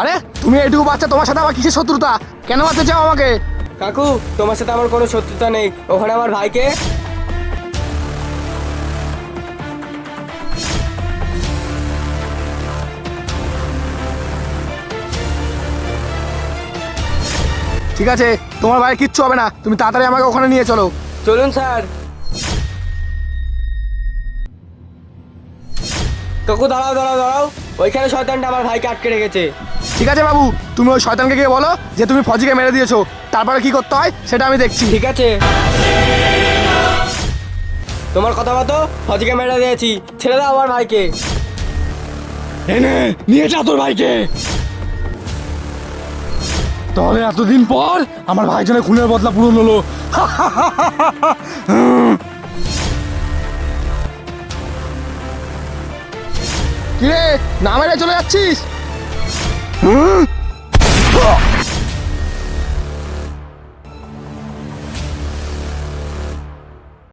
আরে তুমি এইটুকু বাচ্চা তোমার সাথে আমার কিসের শত্রুতা? কেন মারতে চাও আমাকে? কাকু তোমার সাথে আমার কোনো শত্রুতা নেই। ওখানে আমার ভাইকে? ঠিক আছে তোমার ভাই কিচ্ছু হবে না। তুমি তাড়াতাড়ি আমাকে ওখানে নিয়ে চলো। চলুন স্যার। কাকু দাঁড়াও দাঁড়াও দাঁড়াও। ওইখানে শয়তানটা আমার ভাইকে আটকে রেখেছে। ঠিক আছে বাবু তুমি ওই শয়তানকে গিয়ে বলো যে তুমি ফজিকে মেরে দিয়েছ। তারপরে কি করতে হয় সেটা আমি দেখছি। ঠিক আছে। তোমার কথা মতো ফজিকে মেরে দিয়েছি। ছেড়ে দাও আমার ভাইকে। এনে নিয়ে যা তোর ভাইকে। তাহলে এতদিন পর আমার ভাইজনের খুনের বদলা পূরণ হলো। কিরে না মেরে চলে যাচ্ছিস?